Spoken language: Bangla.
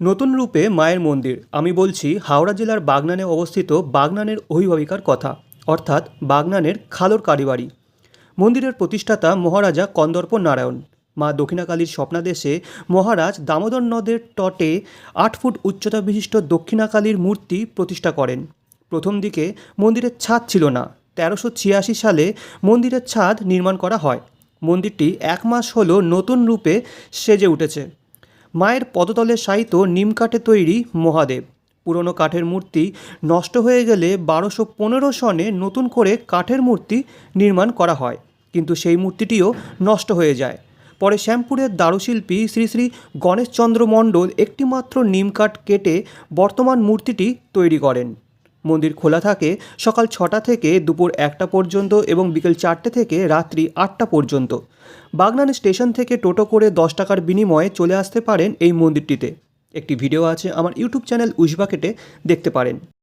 নতুন রূপে মায়ের মন্দির। আমি বলছি, হাওড়া জেলার বাগনানে অবস্থিত বাগনানের অভিভাবিকার কথা, অর্থাৎ বাগনানের খালোর কারিবাড়ি মন্দিরের প্রতিষ্ঠাতা মহারাজা কন্দর্প নারায়ণ। মা দক্ষিণাকালীর স্বপ্নাদেশে মহারাজ দামোদর নদের তটে আট ফুট উচ্চতা বিশিষ্ট দক্ষিণাকালীর মূর্তি প্রতিষ্ঠা করেন। প্রথম দিকে মন্দিরের ছাদ ছিল না। তেরোশো ছিয়াশি সালে মন্দিরের ছাদ নির্মাণ করা হয়। মন্দিরটি এক মাস হলো নতুন রূপে সেজে উঠেছে। মায়ের পদতলে শায়িত নিমকাঠে তৈরি মহাদেব। পুরনো কাঠের মূর্তি নষ্ট হয়ে গেলে বারোশো পনেরো সনে নতুন করে কাঠের মূর্তি নির্মাণ করা হয়, কিন্তু সেই মূর্তিটিও নষ্ট হয়ে যায়। পরে শ্যামপুরের দারুশিল্পী শ্রী শ্রী গণেশচন্দ্র মণ্ডল একটিমাত্র নিমকাঠ কেটে বর্তমান মূর্তিটি তৈরি করেন। মন্দির খোলা থাকে সকাল ছটা থেকে দুপুর একটা পর্যন্ত এবং বিকেল চারটে থেকে রাত্রি আটটা পর্যন্ত। বাগনান স্টেশন থেকে টোটো করে দশ টাকার বিনিময়ে চলে আসতে পারেন এই মন্দিরটিতে। একটি ভিডিও আছে আমার ইউটিউব চ্যানেল উজবাকেটে দেখতে পারেন।